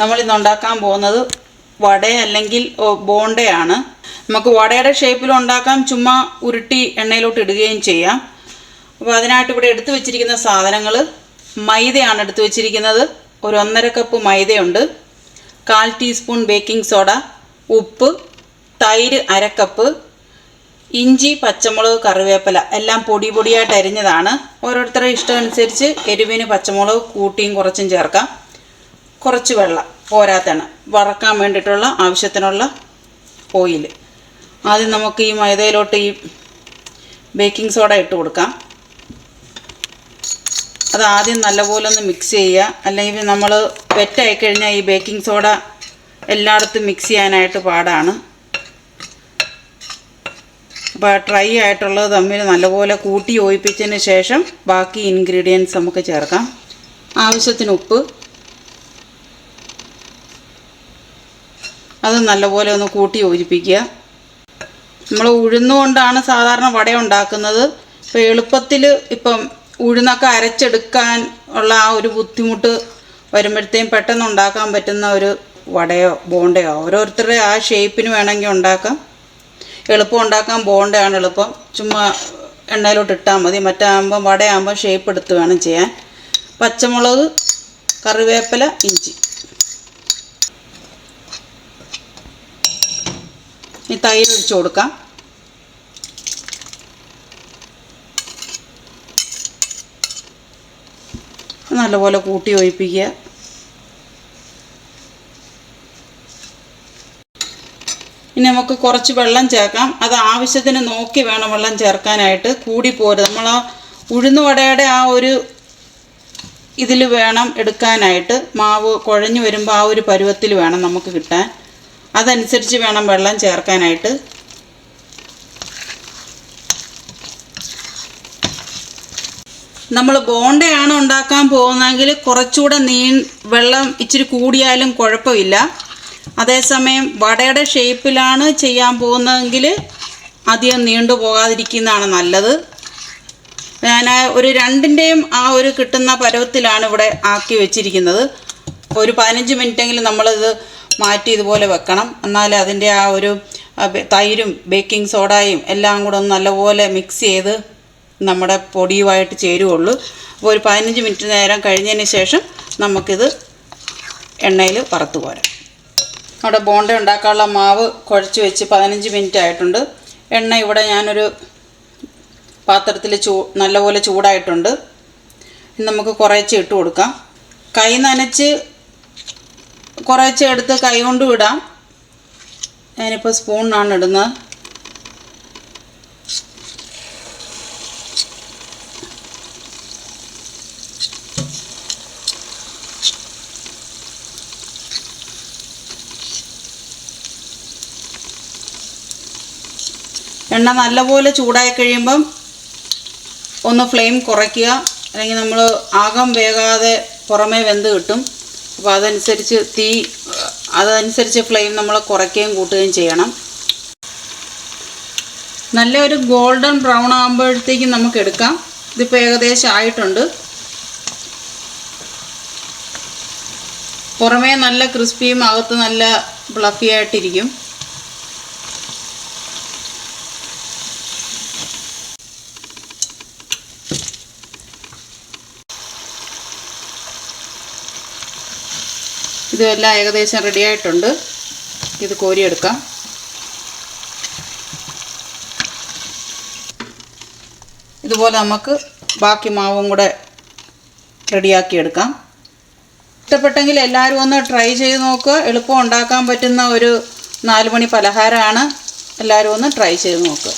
നമ്മൾ ഇന്ന് ഉണ്ടാക്കാൻ പോകുന്നത് വട അല്ലെങ്കിൽ ബോണ്ടയാണ്. നമുക്ക് വടയുടെ ഷേപ്പിൽ ഉണ്ടാക്കാം. ചുമ്മാ ഉരുട്ടി എണ്ണയിലോട്ട് ഇടുകയും ചെയ്യാം. അപ്പോൾ അതിനായിട്ട് ഇവിടെ എടുത്തു വെച്ചിരിക്കുന്ന സാധനങ്ങൾ മൈദയാണ് എടുത്തു വെച്ചിരിക്കുന്നത്. ഒരു ഒന്നര കപ്പ് മൈദയുണ്ട്. കാൽ ടീസ്പൂൺ ബേക്കിംഗ് സോഡ ഉപ്പ് തൈര് അരക്കപ്പ് കപ്പ് ഇഞ്ചി പച്ചമുളക് കറിവേപ്പില എല്ലാം പൊടി പൊടിയായിട്ട് അരിഞ്ഞതാണ്. ഓരോരുത്തരുടെ ഇഷ്ടമനുസരിച്ച് എരിവിന് പച്ചമുളക് കൂട്ടിയും കുറച്ചും ചേർക്കാം. കുറച്ച് വെള്ളം പോരാത്തണം. വറക്കാൻ വേണ്ടിയിട്ടുള്ള ആവശ്യത്തിനുള്ള ഓയിൽ ആദ്യം നമുക്ക് ഈ മൈദയിലോട്ട് ഈ ബേക്കിംഗ് സോഡ ഇട്ട് കൊടുക്കാം. അത് ആദ്യം നല്ലപോലെ ഒന്ന് മിക്സ് ചെയ്യുക. അല്ലെങ്കിൽ നമ്മൾ വെറ്റായി കഴിഞ്ഞാൽ ഈ ബേക്കിംഗ് സോഡ എല്ലായിടത്തും മിക്സ് ചെയ്യാനായിട്ട് പാടാണ്. അപ്പോൾ ഡ്രൈ ആയിട്ടുള്ളത് തമ്മിൽ നല്ലപോലെ കൂട്ടി യോജിപ്പിച്ചതിന് ശേഷം ബാക്കി ഇൻഗ്രീഡിയൻസ് നമുക്ക് ചേർക്കാം. ആവശ്യത്തിന് ഉപ്പ്. അത് നല്ലപോലെ ഒന്ന് കൂട്ടി യോജിപ്പിക്കുക. നമ്മൾ ഉഴുന്നുകൊണ്ടാണ് സാധാരണ വട ഉണ്ടാക്കുന്നത്. ഇപ്പോൾ എളുപ്പത്തിൽ ഇപ്പം ഉഴുന്നൊക്കെ അരച്ചെടുക്കാൻ ഉള്ള ആ ഒരു ബുദ്ധിമുട്ട് വരുമ്പോഴത്തേക്കും പെട്ടെന്ന് ഉണ്ടാക്കാൻ പറ്റുന്ന ഒരു വടയോ ബോണ്ടയോ ഓരോരുത്തരുടെ ആ ഷേപ്പിന് വേണമെങ്കിൽ ഉണ്ടാക്കാം. എളുപ്പം ഉണ്ടാക്കാൻ ബോണ്ടയാണ് എളുപ്പം. ചുമ്മാ എണ്ണയിലോട്ട് ഇട്ടാൽ മതി. മറ്റാകുമ്പം വടയാകുമ്പോൾ ഷേപ്പ് എടുത്ത് വേണം ചെയ്യാൻ. പച്ചമുളക് കറിവേപ്പില ഇഞ്ചി. ഈ തൈര് ഒഴിച്ചു കൊടുക്കാം. നല്ലപോലെ കൂട്ടി ഒഴിപ്പിക്കുക. ഇനി നമുക്ക് കുറച്ച് വെള്ളം ചേർക്കാം. അത് ആവശ്യത്തിന് നോക്കി വേണം വെള്ളം ചേർക്കാനായിട്ട്. കൂടി പോരുത്. നമ്മൾ ആ ഉഴുന്നുവടയുടെ ആ ഒരു ഇതിൽ വേണം എടുക്കാനായിട്ട്. മാവ് കുഴഞ്ഞു വരുമ്പോൾ ആ ഒരു പരുവത്തിൽ വേണം നമുക്ക് കിട്ടാൻ. അതനുസരിച്ച് വേണം വെള്ളം ചേർക്കാനായിട്ട്. നമ്മൾ ബോണ്ടയാണ് ഉണ്ടാക്കാൻ പോകുന്നതെങ്കിൽ കുറച്ചുകൂടെ നീ വെള്ളം ഇച്ചിരി കൂടിയാലും കുഴപ്പമില്ല. അതേസമയം വടയുടെ ഷേപ്പിലാണ് ചെയ്യാൻ പോകുന്നതെങ്കിൽ അധികം നീണ്ടു പോകാതിരിക്കുന്നതാണ് നല്ലത്. ഞാൻ ഒരു രണ്ടിന്റെയും ആ ഒരു കിട്ടുന്ന പരുവത്തിലാണ് ഇവിടെ ആക്കി വെച്ചിരിക്കുന്നത്. ഒരു പതിനഞ്ച് മിനിറ്റെങ്കിലും നമ്മളിത് മാറ്റി ഇതുപോലെ വെക്കണം. എന്നാലേ അതിന്റെ ആ ഒരു തൈരും ബേക്കിംഗ് സോഡയും എല്ലാം കൂടെ ഒന്ന് നല്ലപോലെ മിക്സ് ചെയ്ത് നമ്മുടെ പൊടിയുമായിട്ട് ചേരുവുള്ളൂ. അപ്പോൾ ഒരു പതിനഞ്ച് മിനിറ്റ് നേരം കഴിഞ്ഞതിന് ശേഷം നമുക്കിത് എണ്ണയിൽ വറുത്ത് പോരാം അവിടെ ബോണ്ട ഉണ്ടാക്കാനുള്ള മാവ് കുഴച്ച് വെച്ച് പതിനഞ്ച് മിനിറ്റ് ആയിട്ടുണ്ട്. എണ്ണ ഇവിടെ ഞാനൊരു പാത്രത്തിൽ ചൂ നല്ലപോലെ ചൂടായിട്ടുണ്ട്. നമുക്ക് കുറേച്ച് ഇട്ട് കൊടുക്കാം. കൈ നനച്ച് കുറേശ്ശെ എടുത്ത് കൈ കൊണ്ട് ഇടാം ഞാനിപ്പോൾ സ്പൂണിനാണ് ഇടുന്നത്. എണ്ണ നല്ലപോലെ ചൂടായി കഴിയുമ്പം ഒന്ന് ഫ്ലെയിം കുറയ്ക്കുക. അല്ലെങ്കിൽ നമ്മൾ ആകം വേകാതെ പുറമേ വെന്ത് കിട്ടും. അപ്പോൾ അതനുസരിച്ച് തീ അതനുസരിച്ച് ഫ്ലെയിം നമ്മൾ കുറയ്ക്കുകയും കൂട്ടുകയും ചെയ്യണം. നല്ല ഒരു ഗോൾഡൻ ബ്രൗൺ ആകുമ്പോഴത്തേക്കും നമുക്ക് എടുക്കാം. ഇതിപ്പോൾ ഏകദേശം ആയിട്ടുണ്ട്. പുറമേ നല്ല ക്രിസ്പിയും അകത്ത് നല്ല ഫ്ലഫി ആയിട്ടിരിക്കും. ഇതെല്ലാം ഏകദേശം റെഡി ആയിട്ടുണ്ട്. ഇത് കോരിയെടുക്കാം. ഇതുപോലെ നമുക്ക് ബാക്കി മാവും കൂടെ റെഡിയാക്കിയെടുക്കാം ഇഷ്ടപ്പെട്ടെങ്കിൽ എല്ലാവരും ഒന്ന് ട്രൈ ചെയ്ത് നോക്കുക. എളുപ്പം ഉണ്ടാക്കാൻ പറ്റുന്ന ഒരു നാലുമണി പലഹാരമാണ്. എല്ലാവരും ഒന്ന് ട്രൈ ചെയ്ത് നോക്കുക.